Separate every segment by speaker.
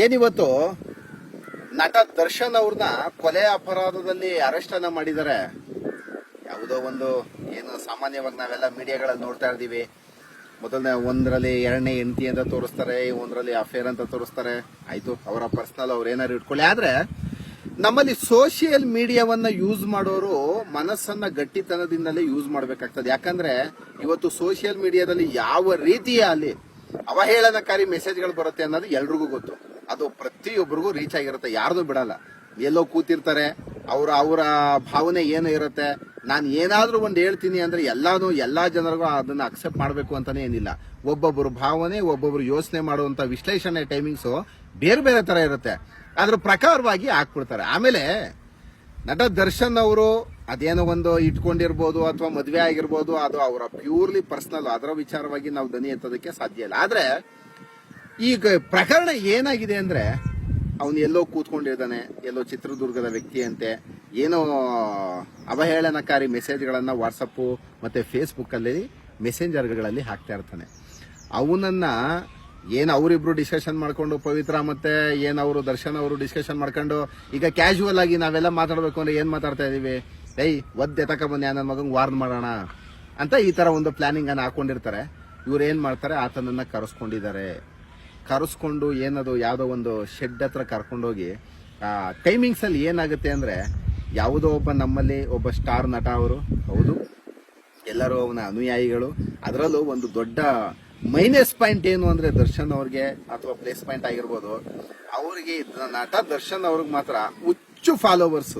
Speaker 1: ಏನಿವತ್ತು? ನಟ ದರ್ಶನ್ ಅವ್ರನ್ನ ಕೊಲೆ ಅಪರಾಧದಲ್ಲಿ ಅರೆಸ್ಟ್ ಅನ್ನ ಮಾಡಿದ್ದಾರೆ ಯಾವುದೋ ಒಂದು ಏನು ಸಾಮಾನ್ಯವಾಗಿ ನಾವೆಲ್ಲ ಮೀಡಿಯಾಗಳಲ್ಲಿ ನೋಡ್ತಾ ಇದ್ದೀವಿ ಮೊದಲನೇ ಒಂದರಲ್ಲಿ ಎರಡನೇ ಹೆಂಡತಿ ಅಂತ ತೋರಿಸ್ತಾರೆ ಒಂದರಲ್ಲಿ ಅಫೇರ್ ಅಂತ ತೋರಿಸ್ತಾರೆ. ಆಯ್ತು, ಅವರ ಪರ್ಸ್ನಲ್ ಅವ್ರು ಏನಾರು ಇಟ್ಕೊಳ್ಳಿ. ಆದ್ರೆ, ನಮ್ಮಲ್ಲಿ ಸೋಷಿಯಲ್ ಮೀಡಿಯಾವನ್ನ ಯೂಸ್ ಮಾಡೋರು ಮನಸ್ಸನ್ನ ಗಟ್ಟಿತನದಿಂದಲೇ ಯೂಸ್ ಮಾಡ್ಬೇಕಾಗ್ತದೆ. ಯಾಕಂದ್ರೆ, ಇವತ್ತು ಸೋಷಿಯಲ್ ಮೀಡಿಯಾದಲ್ಲಿ ಯಾವ ರೀತಿಯ ಅಲ್ಲಿ ಅವಹೇಳನಕಾರಿ ಮೆಸೇಜ್ಗಳು ಬರುತ್ತೆ ಅನ್ನೋದು ಎಲ್ರಿಗೂ ಗೊತ್ತು. ಅದು ಪ್ರತಿಯೊಬ್ಬರಿಗೂ ರೀಚ್ ಆಗಿರುತ್ತೆ. ಯಾರ್ದು ಬಿಡಲ್ಲ. ಎಲ್ಲೋ ಕೂತಿರ್ತಾರೆ. ಅವರ ಅವರ ಭಾವನೆ ಏನು ಇರುತ್ತೆ. ನಾನು ಏನಾದರೂ ಒಂದು ಹೇಳ್ತೀನಿ ಅಂದರೆ ಎಲ್ಲಾನು, ಎಲ್ಲ ಜನರಿಗೂ ಅದನ್ನು ಅಕ್ಸೆಪ್ಟ್ ಮಾಡಬೇಕು ಅಂತಲೇ ಏನಿಲ್ಲ. ಒಬ್ಬೊಬ್ಬರು ಭಾವನೆ, ಒಬ್ಬೊಬ್ರು ಯೋಚನೆ ಮಾಡುವಂಥ ವಿಶ್ಲೇಷಣೆ ಟೈಮಿಂಗ್ಸು ಬೇರೆ ಬೇರೆ ಥರ ಇರುತ್ತೆ. ಅದ್ರ ಪ್ರಕಾರವಾಗಿ ಹಾಕ್ಬಿಡ್ತಾರೆ. ಆಮೇಲೆ ನಟ ದರ್ಶನ್ ಅವರು ಅದೇನೋ ಒಂದು ಇಟ್ಕೊಂಡಿರ್ಬೋದು ಅಥವಾ ಮದುವೆ ಆಗಿರ್ಬೋದು, ಅದು ಅವರ ಪ್ಯೂರ್ಲಿ ಪರ್ಸನಲ್ ಅದರ ವಿಚಾರವಾಗಿ ನಾವು ದನಿ ಎತ್ತೋದಕ್ಕೆ ಸಾಧ್ಯ ಇಲ್ಲ. ಆದ್ರೆ ಈಗ ಪ್ರಕರಣ ಏನಾಗಿದೆ ಅಂದ್ರೆ, ಅವನು ಎಲ್ಲೋ ಕೂತ್ಕೊಂಡಿದ್ದಾನೆ, ಎಲ್ಲೋ ಚಿತ್ರದುರ್ಗದ ವ್ಯಕ್ತಿ ಅಂತೆ ಏನೋ ಅವಹೇಳನಕಾರಿ ಮೆಸೇಜ್ಗಳನ್ನು ವಾಟ್ಸಪ್ಪು ಮತ್ತು ಫೇಸ್ಬುಕ್ಕಲ್ಲಿ ಮೆಸೆಂಜರ್ಗಳಲ್ಲಿ ಹಾಕ್ತಾ ಇರ್ತಾನೆ. ಅವನನ್ನು ಏನು ಅವರಿಬ್ರು ಡಿಸ್ಕಷನ್ ಮಾಡಿಕೊಂಡು, ಪವಿತ್ರ ಮತ್ತು ಏನು ಅವರು, ದರ್ಶನ್ ಅವರು ಡಿಸ್ಕಷನ್ ಮಾಡ್ಕೊಂಡು, ಈಗ ಕ್ಯಾಶುವಲ್ ಆಗಿ ನಾವೆಲ್ಲ ಮಾತಾಡಬೇಕು ಅಂದರೆ ಏನು ಮಾತಾಡ್ತಾ ಇದ್ದೀವಿ ಏಯ್, ಒದ್ದೆ ತಕ ಬಂದೆ ನನ್ನ ಮಗಂಗೆ ವಾರ್ನ್ ಮಾಡೋಣ ಅಂತ ಈ ಥರ ಒಂದು ಪ್ಲಾನಿಂಗ್ ಹಾಕ್ಕೊಂಡಿರ್ತಾರೆ ಇವ್ರು ಏನು ಮಾಡ್ತಾರೆ? ಆತನನ್ನು ಕರೆಸ್ಕೊಂಡಿದ್ದಾರೆ. ಕರೆಸ್ಕೊಂಡು ಏನದು ಯಾವುದೋ ಒಂದು ಶೆಡ್ ಹತ್ರ ಕರ್ಕೊಂಡೋಗಿ ಟೈಮಿಂಗ್ಸ್ ಅಲ್ಲಿ ಏನಾಗುತ್ತೆ ಅಂದ್ರೆ, ಯಾವುದೋ ಒಬ್ಬ ನಮ್ಮಲ್ಲಿ ಒಬ್ಬ ಸ್ಟಾರ್ ನಟ ಅವರು, ಹೌದು. ಎಲ್ಲರೂ ಅವನ ಅನುಯಾಯಿಗಳು. ಅದರಲ್ಲೂ ಒಂದು ದೊಡ್ಡ ಮೈನಸ್ ಪಾಯಿಂಟ್ ಏನು ಅಂದ್ರೆ ದರ್ಶನ್ ಅವ್ರಿಗೆ ಅಥವಾ ಪ್ಲೇಸ್ ಪಾಯಿಂಟ್ ಆಗಿರ್ಬೋದು. ಅವರಿಗೆ ನಟ ದರ್ಶನ್ ಅವ್ರಿಗೆ ಮಾತ್ರ ಹುಚ್ಚು ಫಾಲೋವರ್ಸ್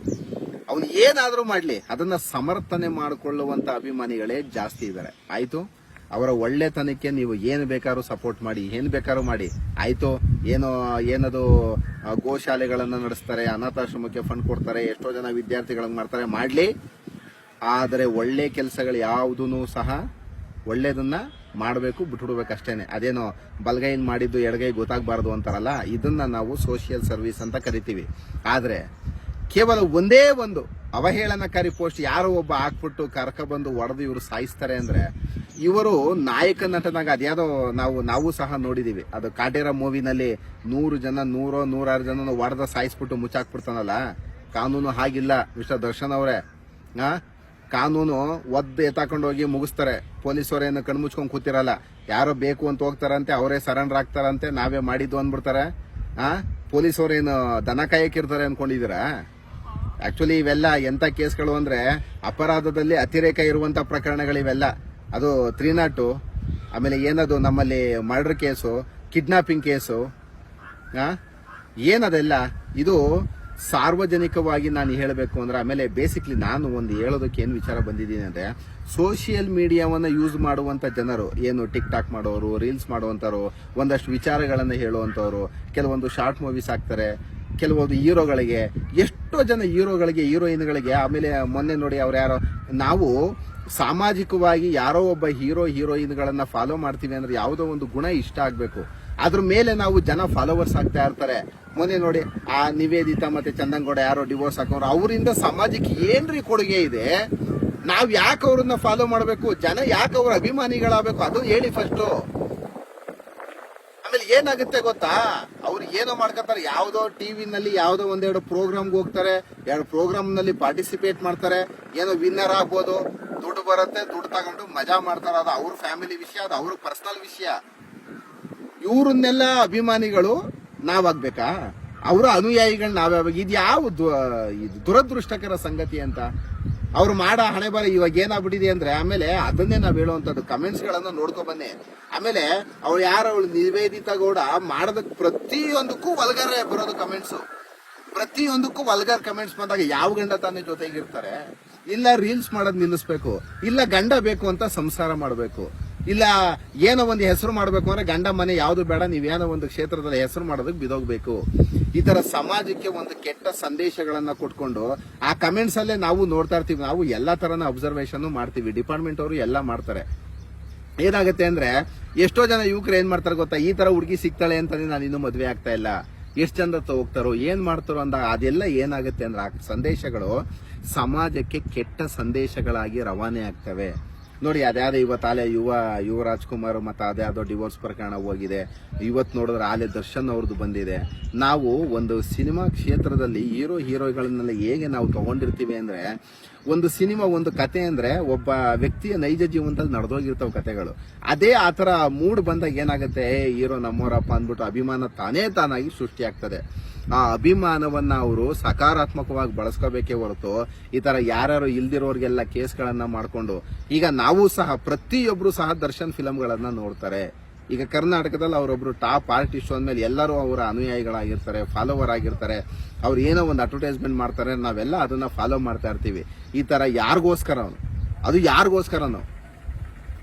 Speaker 1: ಅವನು ಏನಾದ್ರೂ ಮಾಡ್ಲಿ. ಅದನ್ನ ಸಮರ್ಥನೆ ಮಾಡಿಕೊಳ್ಳುವಂತ ಅಭಿಮಾನಿಗಳೇ ಜಾಸ್ತಿ ಇದ್ದಾರೆ ಆಯ್ತು? ಅವರ ಒಳ್ಳೆತನಕ್ಕೆ ನೀವು ಏನು ಬೇಕಾದ್ರೂ ಸಪೋರ್ಟ್ ಮಾಡಿ, ಏನು ಬೇಕಾದ್ರೂ ಮಾಡಿ. ಆಯಿತು, ಏನೋ, ಏನದು ಗೋಶಾಲೆಗಳನ್ನು ನಡೆಸ್ತಾರೆ, ಅನಾಥಾಶ್ರಮಕ್ಕೆ ಫಂಡ್ ಕೊಡ್ತಾರೆ, ಎಷ್ಟೋ ಜನ ವಿದ್ಯಾರ್ಥಿಗಳನ್ನ ಮಾಡ್ತಾರೆ, ಮಾಡಲಿ. ಆದರೆ ಒಳ್ಳೆ ಕೆಲಸಗಳು ಯಾವುದೂ ಸಹ ಒಳ್ಳೇದನ್ನ ಮಾಡಬೇಕು, ಬಿಟ್ಬಿಡ್ಬೇಕು ಅಷ್ಟೇನೆ. ಅದೇನೋ ಬಲಗೈನ್ ಮಾಡಿದ್ದು, ಎಡಗೈ ಗೊತ್ತಾಗಬಾರ್ದು ಅಂತಾರಲ್ಲ, ಇದನ್ನ ನಾವು ಸೋಷಿಯಲ್ ಸರ್ವಿಸ್ ಅಂತ ಕರಿತೀವಿ. ಆದರೆ ಕೇವಲ ಒಂದೇ ಒಂದು ಅವಹೇಳನಕಾರಿ ಪೋಸ್ಟ್ ಯಾರೋ ಒಬ್ಬ ಹಾಕ್ಬಿಟ್ಟು ಕರ್ಕ ಬಂದು ಒಡೆದು ಇವರು ಸಾಯಿಸ್ತಾರೆ ಅಂದ್ರೆ ಇವರು ನಾಯಕ ನಟನಾಗ ಅದ್ಯಾವುದೋ ನಾವು ನಾವು ಸಹ ನೋಡಿದೀವಿ. ಅದು ಕಾಟೇರ ಮೂವಿನಲ್ಲಿ ನೂರು ಜನ, ನೂರೋ, ನೂರಾರು ಜನ ಒಡೆದ ಸಾಯಿಸ್ಬಿಟ್ಟು ಮುಚ್ಚಾಕ್ಬಿಡ್ತಾನಲ್ಲ? ಕಾನೂನು ಹಾಗಿಲ್ಲ ವಿಶ್ವ ದರ್ಶನ್ ಅವರೇ. ಹಾ ಕಾನೂನು ಒದ್ದು ಎತ್ತಾಕೊಂಡು ಹೋಗಿ ಮುಗಿಸ್ತಾರೆ ಪೊಲೀಸವರೇನು ಕಣ್ಮುಚ್ಕೊಂಡ್ ಕೂತಿರಲ್ಲ. ಯಾರೋ ಬೇಕು ಅಂತ ಹೋಗ್ತಾರಂತೆ, ಅವರೇ ಸರೆಂಡರ್ ಆಗ್ತಾರಂತೆ, ನಾವೇ ಮಾಡಿದ್ದು ಅಂದ್ಬಿಡ್ತಾರೆ. ಆ? ಏನು ದನ ಕಾಯಕ್ಕಿರ್ತಾರೆ ಅನ್ಕೊಂಡಿದ್ದೀರಾ? ಆಕ್ಚುಲಿ ಇವೆಲ್ಲ ಎಂತ ಕೇಸ್ಗಳು ಅಂದ್ರೆ ಅಪರಾಧದಲ್ಲಿ ಅತಿರೇಕ ಇರುವಂತ ಪ್ರಕರಣಗಳಿವೆಲ್ಲ. ಅದು ತ್ರೀ ನಾಟು ಆಮೇಲೆ ಏನದು ನಮ್ಮಲ್ಲಿ ಮರ್ಡರ್ ಕೇಸು ಕಿಡ್ನಾಪಿಂಗ್ ಕೇಸು? ಏನದೆಲ್ಲ ಇದು ಸಾರ್ವಜನಿಕವಾಗಿ ನಾನು ಹೇಳಬೇಕು ಅಂದ್ರೆ ಆಮೇಲೆ ಬೇಸಿಕ್ಲಿ ನಾನು ಒಂದು ಹೇಳೋದಕ್ಕೆ ಏನು ವಿಚಾರ ಬಂದಿದ್ದೀನಿ ಅಂದ್ರೆ ಸೋಷಿಯಲ್ ಮೀಡಿಯಾವನ್ನು ಯೂಸ್ ಮಾಡುವಂತ ಜನರು, ಏನು ಟಿಕ್ ಟಾಕ್ ಮಾಡೋರು ರೀಲ್ಸ್ ಮಾಡುವಂಥವ್ರು ಒಂದಷ್ಟು ವಿಚಾರಗಳನ್ನು ಹೇಳುವಂತವ್ರು, ಕೆಲವೊಂದು ಶಾರ್ಟ್ ಮೂವೀಸ್ ಹಾಕ್ತಾರೆ, ಕೆಲವೊಂದು ಹೀರೋಗಳಿಗೆ, ಎಷ್ಟೋ ಜನ ಹೀರೋಗಳಿಗೆ ಹೀರೋಯಿನ್ಗಳಿಗೆ ಆಮೇಲೆ ಮೊನ್ನೆ ನೋಡಿ ಅವ್ರು ಯಾರೋ, ನಾವು ಸಾಮಾಜಿಕವಾಗಿ ಯಾರೋ ಒಬ್ಬ ಹೀರೋ, ಹೀರೋಯಿನ್ಗಳನ್ನ ಫಾಲೋ ಮಾಡ್ತೀವಿ ಅಂದ್ರೆ ಯಾವುದೋ ಒಂದು ಗುಣ ಇಷ್ಟ ಆಗಬೇಕು. ಅದ್ರ ಮೇಲೆ ನಾವು ಜನ ಫಾಲೋವರ್ಸ್ ಆಗ್ತಾ ಇರ್ತಾರೆ. ಮೊನ್ನೆ ನೋಡಿ, ಆ ನಿವೇದಿತಾ ಮತ್ತೆ ಚಂದಂಗೌಡ ಯಾರೋ ಡಿವೋರ್ಸ್ ಹಾಕೋರು, ಅವರಿಂದ ಸಮಾಜಕ್ಕೆ ಏನ್ರಿ ಕೊಡುಗೆ ಇದೆ? ನಾವ್ ಯಾಕೆ ಅವ್ರನ್ನ ಫಾಲೋ ಮಾಡಬೇಕು? ಜನ ಯಾಕೆ ಅವ್ರ ಅಭಿಮಾನಿಗಳಾಗಬೇಕು? ಅದು ಹೇಳಿ ಫಸ್ಟ್ ಆಮೇಲೆ ಏನಾಗುತ್ತೆ ಗೊತ್ತಾ? ಅವ್ರು ಏನೋ ಮಾಡ್ಕೊತಾರೆ ಯಾವ್ದೋ ಟಿವಿನಲ್ಲಿ ಯಾವ್ದೋ ಒಂದೆರಡು ಪ್ರೋಗ್ರಾಮ್ಗೆ ಹೋಗ್ತಾರೆ, ಎರಡು ಪ್ರೋಗ್ರಾಮ್ನಲ್ಲಿ ಪಾರ್ಟಿಸಿಪೇಟ್ ಮಾಡ್ತಾರೆ, ಏನೋ ವಿನ್ನರ್ ಆಗ್ಬೋದು, ದುಡ್ಡು ಬರುತ್ತೆ, ದುಡ್ಡು ತಗೊಂಡು ಮಜಾ ಮಾಡ್ತಾರೆ, ಅದು ಅವ್ರ ಫ್ಯಾಮಿಲಿ ವಿಷಯ, ಅದು ಅವ್ರ ಪರ್ಸನಲ್ ವಿಷಯ. ಇವ್ರನ್ನೆಲ್ಲ ಅಭಿಮಾನಿಗಳು ನಾವಾಗ್ಬೇಕಾ? ಅವರ ಅನುಯಾಯಿಗಳು ನಾವ್ಯಾವಾಗ? ಇದು ಯಾವ ದುರದೃಷ್ಟಕರ ಸಂಗತಿ ಅಂತ? ಅವ್ರು ಮಾಡೋ ಹಣೆ ಬರ ಇವಾಗ ಏನಾಗ್ಬಿಟ್ಟಿದೆ ಅಂದ್ರೆ, ಆಮೇಲೆ ಅದನ್ನೇ ನಾವ್ ಹೇಳುವಂತದ್ದು ಕಮೆಂಟ್ಸ್ ಗಳನ್ನ ನೋಡ್ಕೊ ಬನ್ನಿ. ಆಮೇಲೆ ಅವ್ರು ಯಾರು, ಅವಳು ನಿವೇದಿತ ಗೌಡ ಮಾಡೋದಕ್ಕೆ ಪ್ರತಿಯೊಂದಕ್ಕೂ ಒಲ್ಗಾರ ಬರೋದು ಕಮೆಂಟ್ಸ್. ಪ್ರತಿಯೊಂದಕ್ಕೂ ವಲ್ಗರ್ ಕಮೆಂಟ್ಸ್ ಬಂದಾಗ ಯಾವ ಗಂಡ ತಾನೇ ಜೊತೆಗಿರ್ತಾರೆ? ಇಲ್ಲ ರೀಲ್ಸ್ ಮಾಡೋದ್ ನಿಲ್ಲಿಸ್ಬೇಕು, ಇಲ್ಲ ಗಂಡ ಬೇಕು ಅಂತ ಸಂಸಾರ ಮಾಡಬೇಕು. ಇಲ್ಲ, ಏನೋ ಒಂದು ಹೆಸರು ಮಾಡಬೇಕು ಅಂದ್ರೆ ಗಂಡ ಮನೆ ಯಾವುದು ಬೇಡ ನೀವೇನೋ ಒಂದು ಕ್ಷೇತ್ರದಲ್ಲಿ ಹೆಸರು ಮಾಡೋದಕ್ಕೆ ಬಿದೋಗ್ಬೇಕು ಈ ತರ ಸಮಾಜಕ್ಕೆ ಒಂದು ಕೆಟ್ಟ ಸಂದೇಶಗಳನ್ನ ಕೊಟ್ಕೊಂಡು ಆ ಕಮೆಂಟ್ಸ್ ಅಲ್ಲೇ ನಾವು ನೋಡ್ತಾ ಇರ್ತೀವಿ. ನಾವು ಎಲ್ಲಾ ತರನ ಅಬ್ಸರ್ವೇಷನ್ ಮಾಡ್ತೀವಿ. ಡಿಪಾರ್ಟ್ಮೆಂಟ್ ಅವರು ಎಲ್ಲ ಮಾಡ್ತಾರೆ. ಏನಾಗುತ್ತೆ ಅಂದ್ರೆ, ಎಷ್ಟೋ ಜನ ಯುವಕರು ಏನ್ ಮಾಡ್ತಾರೆ ಗೊತ್ತಾ? ಈ ತರ ಹುಡುಗಿ ಸಿಗ್ತಾಳೆ ಅಂತಾನೆ ನಾನು ಇನ್ನೂ ಮದ್ವೆ ಆಗ್ತಾ ಇಲ್ಲ. ಎಷ್ಟು ಚಂದ ಹೋಗ್ತಾರೋ, ಏನ್ ಮಾಡ್ತಾರೋ ಅಂದಾಗ ಅದೆಲ್ಲ ಏನಾಗುತ್ತೆ ಅಂದ್ರೆ ಆ ಸಂದೇಶಗಳು ಸಮಾಜಕ್ಕೆ ಕೆಟ್ಟ ಸಂದೇಶಗಳಾಗಿ ರವಾನೆ ಆಗ್ತವೆ. ನೋಡಿ ಅದ್ಯಾವುದೋ ಇವತ್ತು ಆಲೆ ಯುವ ಯುವ ರಾಜ್ಕುಮಾರ್ ಮತ್ತು ಅದ್ಯಾವುದೋ ಡಿವೋರ್ಸ್ ಪ್ರಕರಣ ಹೋಗಿದೆ. ಇವತ್ತು ನೋಡಿದ್ರೆ ಆಲೆ ದರ್ಶನ್ ಅವ್ರದ್ದು ಬಂದಿದೆ. ನಾವು ಒಂದು ಸಿನಿಮಾ ಕ್ಷೇತ್ರದಲ್ಲಿ ಹೀರೋ ಹೀರೋಗಳನ್ನೆಲ್ಲ ಹೇಗೆ ನಾವು ತೊಗೊಂಡಿರ್ತೀವಿ ಅಂದ್ರೆ ಒಂದು ಸಿನಿಮಾ, ಒಂದು ಕತೆ ಅಂದ್ರೆ ಒಬ್ಬ ವ್ಯಕ್ತಿಯ ನೈಜ ಜೀವನದಲ್ಲಿ ನಡೆದೋಗಿರ್ತಾವ ಕತೆಗಳು. ಅದೇ ಆತರ ಮೂಡ್ ಬಂದಾಗ ಏನಾಗುತ್ತೆ? ಏ, ಹೀರೋ ನಮ್ಮೋರಪ್ಪ ಅಂದ್ಬಿಟ್ಟು ಅಭಿಮಾನ ತಾನೇ ತಾನಾಗಿ ಸೃಷ್ಟಿಯಾಗ್ತದೆ ಆ ಅಭಿಮಾನವನ್ನ ಅವರು ಸಕಾರಾತ್ಮಕವಾಗಿ ಬಳಸ್ಕೋಬೇಕೇ ಹೊರತು ಈ ತರ ಯಾರು ಇಲ್ದಿರೋರ್ಗೆಲ್ಲ ಕೇಸ್ಗಳನ್ನ ಮಾಡ್ಕೊಂಡು ಈಗ ನಾವು ಸಹ ಪ್ರತಿಯೊಬ್ರು ಸಹ ದರ್ಶನ್ ಫಿಲಂಗಳನ್ನ ನೋಡ್ತಾರೆ. ಈಗ ಕರ್ನಾಟಕದಲ್ಲಿ ಅವರೊಬ್ರು ಟಾಪ್ ಆರ್ಟಿಸ್ಟ್ ಅಂದಮೇಲೆ ಎಲ್ಲರೂ ಅವರ ಅನುಯಾಯಿಗಳಾಗಿರ್ತಾರೆ ಫಾಲೋವರ್ ಆಗಿರ್ತಾರೆ. ಅವ್ರು ಏನೋ ಒಂದು ಅಡ್ವರ್ಟೈಸ್ಮೆಂಟ್ ಮಾಡ್ತಾರೆ, ನಾವೆಲ್ಲ ಅದನ್ನ ಫಾಲೋ ಮಾಡ್ತಾ ಇರ್ತೀವಿ. ಈ ತರ ಯಾರಿಗೋಸ್ಕರ ಅವನು? ಅದು ಯಾರಿಗೋಸ್ಕರನು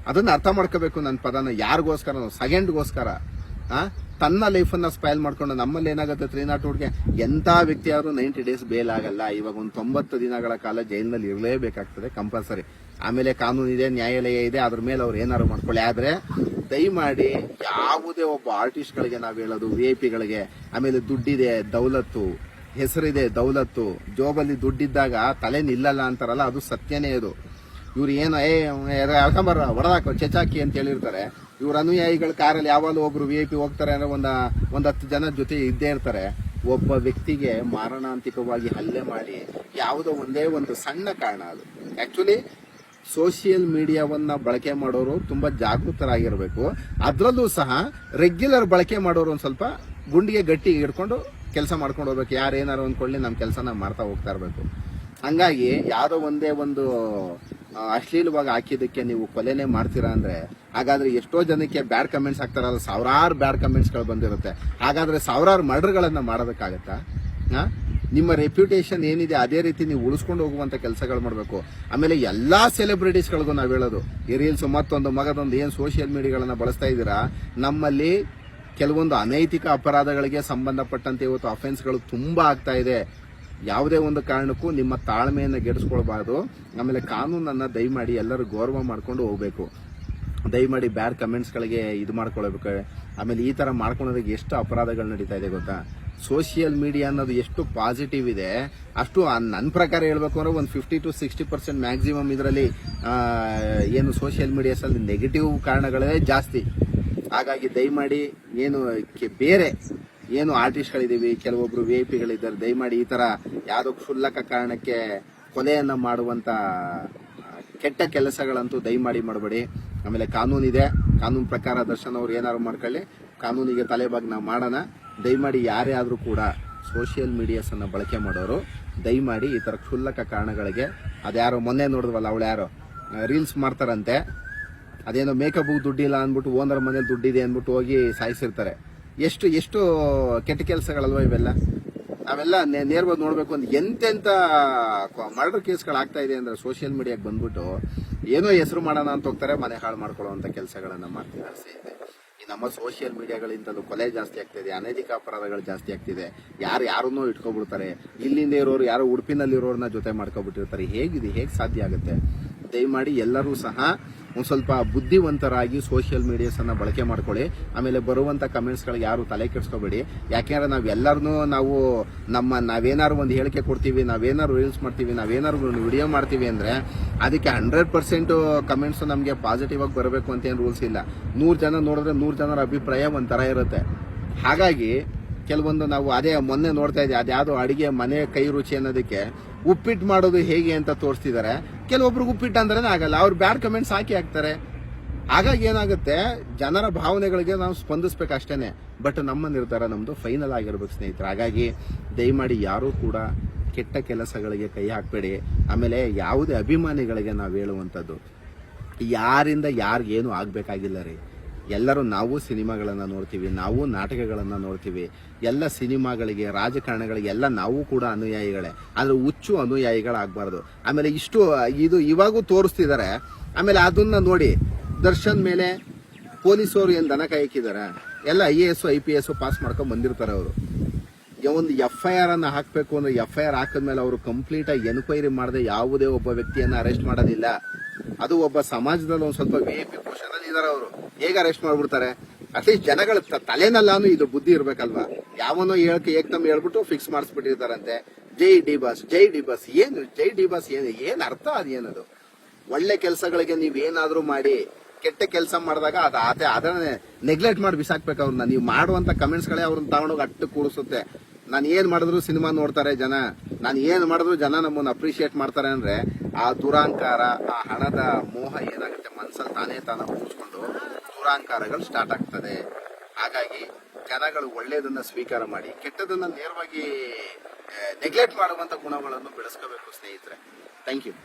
Speaker 1: ಅದನ್ನ ಅರ್ಥ ಮಾಡ್ಕೋಬೇಕು ನನ್ನ ಪದನ. ಯಾರಿಗೋಸ್ಕರ ಸೆಕೆಂಡ್ಗೋಸ್ಕರ ಆ? ತನ್ನ ಲೈಫನ್ನ ಸ್ಪೈಲ್ ಮಾಡ್ಕೊಂಡು ನಮ್ಮಲ್ಲಿ ಏನಾಗುತ್ತೆ? ತ್ರೀ ನಾಟ್ಗೆ ಎಂಥ ವ್ಯಕ್ತಿಯಾದರೂ ನೈಂಟಿ ಡೇಸ್ ಬೇಲ್ ಆಗಲ್ಲ. ಇವಾಗ ಒಂದು ತೊಂಬತ್ತು ದಿನಗಳ ಕಾಲ ಜೈಲಿನಲ್ಲಿ ಇರಲೇಬೇಕಾಗ್ತದೆ ಕಂಪಲ್ಸರಿ ಆಮೇಲೆ ಕಾನೂನು ಇದೆ, ನ್ಯಾಯಾಲಯ ಇದೆ, ಅದ್ರ ಮೇಲೆ ಅವ್ರು ಏನಾರು ಮಾಡ್ಕೊಳ್ಳಿ. ಆದ್ರೆ ದಯಮಾಡಿ ಯಾವುದೇ ಒಬ್ಬ ಆರ್ಟಿಸ್ಟ್ಗಳಿಗೆ ನಾವು ಹೇಳೋದು ವಿ ಐ ಪಿಗಳಿಗೆ ಆಮೇಲೆ ದುಡ್ಡಿದೆ, ದೌಲತ್ತು, ಹೆಸರಿದೆ, ದೌಲತ್ತು ಜೋಬಲ್ಲಿ ದುಡ್ಡಿದ್ದಾಗ ತಲೆ ನಿಲ್ಲಲ್ಲ ಅಂತಾರಲ್ಲ, ಅದು ಸತ್ಯನೇ ಅದು. ಇವ್ರು ಏನು, ಏ ಬರ ಹೊಡೆದಾಕೋ ಚೆಚಾಕಿ ಅಂತ ಹೇಳಿರ್ತಾರೆ. ಇವ್ರ ಅನುಯಾಯಿಗಳ ಕಾರಲ್ಲಿ ಯಾವಾಗಲೂ ಒಬ್ರು ವಿ ಐ ಪಿ ಹೋಗ್ತಾರೆ ಅಂದ್ರೆ ಒಂದ, ಒಂದು ಹತ್ತು ಜನ ಜೊತೆ ಇದ್ದೇ ಇರ್ತಾರೆ. ಒಬ್ಬ ವ್ಯಕ್ತಿಗೆ ಮಾರಣಾಂತಿಕವಾಗಿ ಹಲ್ಲೆ ಮಾಡಿ, ಯಾವುದೋ ಒಂದೇ ಒಂದು ಸಣ್ಣ ಕಾರಣ ಅದು. ಆಕ್ಚುಲಿ ಸೋಷಿಯಲ್ ಮೀಡಿಯಾವನ್ನ ಬಳಕೆ ಮಾಡೋರು ತುಂಬಾ ಜಾಗೃತರಾಗಿರಬೇಕು. ಅದ್ರಲ್ಲೂ ಸಹ ರೆಗ್ಯುಲರ್ ಬಳಕೆ ಮಾಡೋರು ಒಂದು ಸ್ವಲ್ಪ ಗುಂಡಿಗೆ ಗಟ್ಟಿ ಹಿಡ್ಕೊಂಡು ಕೆಲಸ ಮಾಡ್ಕೊಂಡು ಹೋಗ್ಬೇಕು. ಯಾರು ಏನಾರು ಅಂದ್ಕೊಳ್ಳಿ ನಮ್ಮ ಕೆಲಸನ ಮಾಡ್ತಾ ಹೋಗ್ತಾ ಇರಬೇಕು. ಹಂಗಾಗಿ ಯಾರೋ ಒಂದೇ ಒಂದು ಅಶ್ಲೀಲವಾಗಿ ಹಾಕಿದ್ದಕ್ಕೆ ನೀವು ಕೊಲೆನೇ ಮಾಡ್ತೀರಾ ಅಂದ್ರೆ, ಹಾಗಾದ್ರೆ ಎಷ್ಟೋ ಜನಕ್ಕೆ ಬ್ಯಾಡ್ ಕಮೆಂಟ್ಸ್ ಹಾಕ್ತಾರಲ್ಲ, ಸಾವಿರಾರು ಬ್ಯಾಡ್ ಕಮೆಂಟ್ಸ್ಗಳು ಬಂದಿರುತ್ತೆ. ಹಾಗಾದ್ರೆ ಸಾವಿರಾರು ಮರ್ಡರ್ಗಳನ್ನು ಮಾಡೋದಕ್ಕಾಗತ್ತಾ? ನಿಮ್ಮ ರೆಪ್ಯುಟೇಷನ್ ಏನಿದೆ, ಅದೇ ರೀತಿ ನೀವು ಉಳಿಸ್ಕೊಂಡು ಹೋಗುವಂತ ಕೆಲಸಗಳು ಮಾಡಬೇಕು. ಆಮೇಲೆ ಎಲ್ಲಾ ಸೆಲೆಬ್ರಿಟೀಸ್ಗಳಿಗೂ ನಾವು ಹೇಳೋದು, ಈ ರೀಲ್ಸ್ ಮತ್ತೊಂದು ಮಗದೊಂದು ಏನು ಸೋಷಿಯಲ್ ಮೀಡಿಯಾಗಳನ್ನ ಬಳಸ್ತಾ ಇದ್ದೀರಾ, ನಮ್ಮಲ್ಲಿ ಕೆಲವೊಂದು ಅನೈತಿಕ ಅಪರಾಧಗಳಿಗೆ ಸಂಬಂಧಪಟ್ಟಂತೆ ಇವತ್ತು ಅಫೆನ್ಸ್ಗಳು ತುಂಬಾ ಆಗ್ತಾ ಇದೆ. ಯಾವುದೇ ಒಂದು ಕಾರಣಕ್ಕೂ ನಿಮ್ಮ ತಾಳ್ಮೆಯನ್ನು ಗೆಡಿಸ್ಕೊಳ್ಬಾರ್ದು. ಆಮೇಲೆ ಕಾನೂನನ್ನ ದಯಮಾಡಿ ಎಲ್ಲರೂ ಗೌರವ ಮಾಡಿಕೊಂಡು ಹೋಗ್ಬೇಕು. ದಯಮಾಡಿ ಬ್ಯಾಡ್ ಕಮೆಂಟ್ಸ್ಗಳಿಗೆ ಇದು ಮಾಡ್ಕೊಳ್ಬೇಕು. ಆಮೇಲೆ ಈ ತರ ಮಾಡ್ಕೊಳೋದಕ್ಕೆ ಎಷ್ಟು ಅಪರಾಧಗಳು ನಡೀತಾ ಇದೆ ಗೊತ್ತಾ? ಸೋಷಿಯಲ್ ಮೀಡಿಯಾ ಅನ್ನೋದು ಎಷ್ಟು ಪಾಸಿಟಿವ್ ಇದೆ ಅಷ್ಟು ನನ್ನ ಪ್ರಕಾರ ಹೇಳ್ಬೇಕು ಅಂದ್ರೆ ಒಂದು fifty to sixty percent maximum ಇದರಲ್ಲಿ ಏನು ಸೋಷಿಯಲ್ ಮೀಡಿಯಾಸ್ ಅಲ್ಲಿ ನೆಗೆಟಿವ್ ಕಾರಣಗಳೇ ಜಾಸ್ತಿ. ಹಾಗಾಗಿ ದಯಮಾಡಿ ಏನು ಬೇರೆ ಏನು ಆರ್ಟಿಸ್ಟ್ಗಳಿದ್ದೀವಿ ಕೆಲವೊಬ್ರು ವಿ ಐ ಪಿಗಳಿದ್ದಾರೆ ದಯಮಾಡಿ ಈ ತರ ಯಾವುದೋ ಕ್ಷುಲ್ಲಕ ಕಾರಣಕ್ಕೆ ಕೊಲೆಯನ್ನ ಮಾಡುವಂತ ಆ, ಕೆಟ್ಟ ಕೆಲಸಗಳಂತೂ ದಯಮಾಡಿ ಮಾಡಬೇಡಿ. ಆಮೇಲೆ ಕಾನೂನಿದೆ ಕಾನೂನು ಪ್ರಕಾರ ದರ್ಶನ್ ಅವ್ರು ಏನಾದ್ರು ಮಾಡ್ಕೊಳ್ಳಿ ಕಾನೂನಿಗೆ ತಲೆಬಾಗಿ ನಾವು ಮಾಡೋಣ. ದಯಮಾಡಿ ಯಾರೇ ಆದರೂ ಕೂಡ ಸೋಷಿಯಲ್ ಮೀಡಿಯಾಸ್ ಅನ್ನ ಬಳಕೆ ಮಾಡೋರು, ದಯಮಾಡಿ ಈ ತರ ಕ್ಷುಲ್ಲಕ ಕಾರಣಗಳಿಗೆ, ಅದ್ಯಾರೋ ಮೊನ್ನೆ ನೋಡಿದ್ವಲ್ಲ ಅವಳು ಯಾರೋ ರೀಲ್ಸ್ ಮಾಡ್ತಾರಂತೆ. ಅದೇನೋ ಮೇಕಪ್ ದುಡ್ಡಿಲ್ಲ ಅಂದ್ಬಿಟ್ಟು ಓನರ್ ಮನೇಲಿ ದುಡ್ಡಿದೆ ಅಂದ್ಬಿಟ್ಟು ಹೋಗಿ ಸಾಯಿಸಿರ್ತಾರೆ. ಎಷ್ಟು ಎಷ್ಟು ಕೆಟ್ಟ ಕೆಲಸಗಳಲ್ವ ಇವೆಲ್ಲ? ನಾವೆಲ್ಲ ನೇರವಾಗಿ ನೋಡ್ಬೇಕು ಅಂದ್ರೆ ಎಂತೆಂತ ಮರ್ಡರ್ ಕೇಸ್ಗಳಾಗ್ತಾ ಇದೆ ಅಂದ್ರೆ ಸೋಷಿಯಲ್ ಮೀಡಿಯಾಗೆ ಬಂದ್ಬಿಟ್ಟು ಏನೋ ಹೆಸರು ಮಾಡೋಣ ಅಂತ ಹೋಗ್ತಾರೆ, ಮನೆ ಹಾಳು ಮಾಡ್ಕೊಳ್ಳೋ ಅಂತ ಕೆಲಸಗಳನ್ನ ಮಾಡ್ತಿದ್ದಾರೆ ನಮ್ಮ ಸೋಷಿಯಲ್ ಮೀಡಿಯಾಗಳಿಂದಲೂ ಕೊಲೆ ಜಾಸ್ತಿ ಆಗ್ತಿದೆ, ಅನೈತಿಕ ಅಪರಾಧಗಳು ಜಾಸ್ತಿ ಆಗ್ತಿದೆ. ಯಾರು ಯಾರನ್ನೂ ಇಟ್ಕೊಬಿಡ್ತಾರೆ. ಇಲ್ಲಿಂದ ಇರೋರು, ಯಾರು ಉಡುಪಿನಲ್ಲಿರೋರನ್ನ ಜೊತೆ ಮಾಡ್ಕೊಬಿಟ್ಟಿರ್ತಾರೆ. ಹೇಗಿದೆ, ಹೇಗೆ ಸಾಧ್ಯ ಆಗುತ್ತೆ? ದಯಮಾಡಿ ಎಲ್ಲರೂ ಸಹ ಒಂದ್ ಸ್ವಲ್ಪ ಬುದ್ಧಿವಂತರಾಗಿ ಸೋಷಿಯಲ್ ಮೀಡಿಯಾಸ್ ಅನ್ನ ಬಳಕೆ ಮಾಡ್ಕೊಳ್ಳಿ. ಆಮೇಲೆ ಬರುವಂತ ಕಮೆಂಟ್ಸ್ಗಳಿಗೆ ಯಾರು ತಲೆ ಕೆಡಿಸ್ಕೋಬೇಡಿ. ಯಾಕೆಂದ್ರೆ ನಾವೆಲ್ಲರೂ ನಾವು ನಮ್ಮ ನಾವೇನಾರು ಒಂದು ಹೇಳಿಕೆ ಕೊಡ್ತೀವಿ, ನಾವೇನಾದ್ರು ರೀಲ್ಸ್ ಮಾಡ್ತೀವಿ, ನಾವೇನಾದ್ರು ವಿಡಿಯೋ ಮಾಡ್ತೀವಿ ಅಂದ್ರೆ ಅದಕ್ಕೆ ಹಂಡ್ರೆಡ್ ಪರ್ಸೆಂಟ್ ಕಮೆಂಟ್ಸ್ ನಮಗೆ ಪಾಸಿಟಿವ್ ಆಗಿ ಬರಬೇಕು ಅಂತ ಏನು ರೂಲ್ಸ್ ಇಲ್ಲ. ನೂರು ಜನ ನೋಡಿದ್ರೆ ನೂರು ಜನರ ಅಭಿಪ್ರಾಯ ಒಂಥರ ಇರುತ್ತೆ. ಹಾಗಾಗಿ ಕೆಲವೊಂದು ನಾವು ಅದೇ ಮೊನ್ನೆ ನೋಡ್ತಾ ಇದ್ದೀವಿ ಅದ್ಯಾವುದೋ ಅಡಿಗೆ ಮನೆ ಕೈ ರುಚಿ ಅನ್ನೋದಕ್ಕೆ ಉಪ್ಪಿಟ್ಟು ಮಾಡೋದು ಹೇಗೆ ಅಂತ ತೋರಿಸ್ತಿದ್ದಾರೆ ಕೆಲವೊಬ್ರಿಗೆ ಉಪ್ಪಿಟ್ಟು ಅಂದ್ರೆ ಆಗಲ್ಲ. ಅವ್ರು ಬ್ಯಾಡ್ ಕಮೆಂಟ್ಸ್ ಹಾಕಿ ಹಾಕ್ತಾರೆ. ಹಾಗಾಗಿ ಏನಾಗುತ್ತೆ? ಜನರ ಭಾವನೆಗಳಿಗೆ ನಾವು ಸ್ಪಂದಿಸ್ಬೇಕು ಅಷ್ಟೇನೆ. ಬಟ್ ನಮ್ಮ ನಿರ್ಧಾರ ನಮ್ಮದು ಫೈನಲ್ ಆಗಿರ್ಬೇಕು ಸ್ನೇಹಿತರೆ. ಹಾಗಾಗಿ ದಯಮಾಡಿ ಯಾರೂ ಕೂಡ ಕೆಟ್ಟ ಕೆಲಸಗಳಿಗೆ ಕೈ ಹಾಕಬೇಡಿ. ಆಮೇಲೆ ಯಾವುದೇ ಅಭಿಮಾನಿಗಳಿಗೆ ನಾವು ಹೇಳುವಂಥದ್ದು, ಯಾರಿಂದ ಯಾರಿಗೇನು ಆಗ್ಬೇಕಾಗಿಲ್ಲ ರೀ. ಎಲ್ಲರೂ ನಾವು ಸಿನಿಮಾಗಳನ್ನು ನೋಡ್ತೀವಿ, ನಾವು ನಾಟಕಗಳನ್ನು ನೋಡ್ತೀವಿ. ಎಲ್ಲ ಸಿನಿಮಾಗಳಿಗೆ, ರಾಜಕಾರಣಗಳಿಗೆ ಎಲ್ಲ ನಾವು ಕೂಡ ಅನುಯಾಯಿಗಳೇ. ಆದರೆ ಹುಚ್ಚು ಅನುಯಾಯಿಗಳಾಗಬಾರ್ದು. ಆಮೇಲೆ ಇಷ್ಟು, ಇದು ಇವಾಗೂ ತೋರಿಸ್ತಿದ್ದಾರೆ ಆಮೇಲೆ ಅದನ್ನ ನೋಡಿ, ದರ್ಶನ್ ಮೇಲೆ ಪೊಲೀಸವರು ಏನು ದನ ಕಾಯಕಿದ್ದಾರೆ ಎಲ್ಲ I A S, I P S pass ಮಾಡ್ಕೊಂಡು ಬಂದಿರ್ತಾರೆ ಅವರು. ಒಂದು ಎಫ್ ಐ ಆರ್ ಅನ್ನು ಹಾಕಬೇಕು ಅಂದ್ರೆ ಎಫ್ ಐ ಆರ್ ಹಾಕಿದ್ಮೇಲೆ ಅವರು ಕಂಪ್ಲೀಟ್ ಆಗಿ ಎನ್ಕ್ವೈರಿ ಮಾಡದೆ ಯಾವುದೇ ಒಬ್ಬ ವ್ಯಕ್ತಿಯನ್ನ ಅರೆಸ್ಟ್ ಮಾಡೋದಿಲ್ಲ. ಅದು ಒಬ್ಬ ಸಮಾಜದಲ್ಲಿ ಒಂದು ಸ್ವಲ್ಪ ವಿ ಕೋಶ ಪಿ ಪೊಸಿಷನ್ ಇದಾರೆ ಅವರು. ಹೇಗೆ ಅರೆಸ್ಟ್ ಮಾಡ್ಬಿಡ್ತಾರೆ? ಅಟ್ಲೀಸ್ಟ್ ಜನಗಳ ತಲೆನಲ್ಲಾನು ಇದು ಬುದ್ಧಿ ಇರ್ಬೇಕಲ್ವಾ? ಯಾವನೋ ಹೇಳ್ಕೆ ಏಕ್ತಮ್ ಹೇಳ್ಬಿಟ್ಟು ಫಿಕ್ಸ್ ಮಾಡಿಸ್ಬಿಟ್ಟಿರ್ತಾರಂತೆ. ಜೈ ಡಿ ಬಾಸ್, ಜೈ ಡಿ ಬಾಸ್. ಏನು, ಜೈ ಡಿ ಬಾಸ್ ಏನು? ಏನ್ ಅರ್ಥ ಅದೇನದು ಒಳ್ಳೆ ಕೆಲಸಗಳಿಗೆ ನೀವೇನಾದ್ರೂ ಮಾಡಿ, ಕೆಟ್ಟ ಕೆಲಸ ಮಾಡಿದಾಗ ಅದು ಅದೇ ಅದನ್ನ ನೆಗ್ಲೆಕ್ಟ್ ಮಾಡಿ ಬಿಸಾಕ್ಬೇಕು ಅವ್ರನ್ನ ನೀವು ಮಾಡುವಂತ ಕಮೆಂಟ್ಸ್ಗಳೇ ಅವ್ರನ್ನ ತಗೊಂಡೋಗಿ ಅಟ್ಟು ಕೂಡಿಸುತ್ತೆ. ನಾನು ಏನು ಮಾಡಿದ್ರು ಸಿನಿಮಾ ನೋಡ್ತಾರೆ ಜನ. ನಾನು ಏನು ಮಾಡಿದ್ರು ಜನ ನಮ್ಮನ್ನ ಅಪ್ರಿಷಿಯೇಟ್ ಮಾಡ್ತಾರೆ ಅಂದ್ರೆ ಆ ದುರಾಂಕಾರ, ಆ ಹಣದ ಮೋಹ ಏನಾಗುತ್ತೆ? ಮನಸ್ಸಲ್ಲಿ ತಾನೇ ತಾನ ಕೂರಿಸ್ಕೊಂಡು ದುರಾಂಕಾರಗಳು ಸ್ಟಾರ್ಟ್ ಆಗ್ತದೆ. ಹಾಗಾಗಿ ಜನಗಳು ಒಳ್ಳೆಯದನ್ನ ಸ್ವೀಕಾರ ಮಾಡಿ, ಕೆಟ್ಟದನ್ನ ನೇರವಾಗಿ ನೆಗ್ಲೆಕ್ಟ್ ಮಾಡುವಂತ ಗುಣಗಳನ್ನು ಬೆಳೆಸ್ಕೋಬೇಕು ಸ್ನೇಹಿತರೆ. Thank you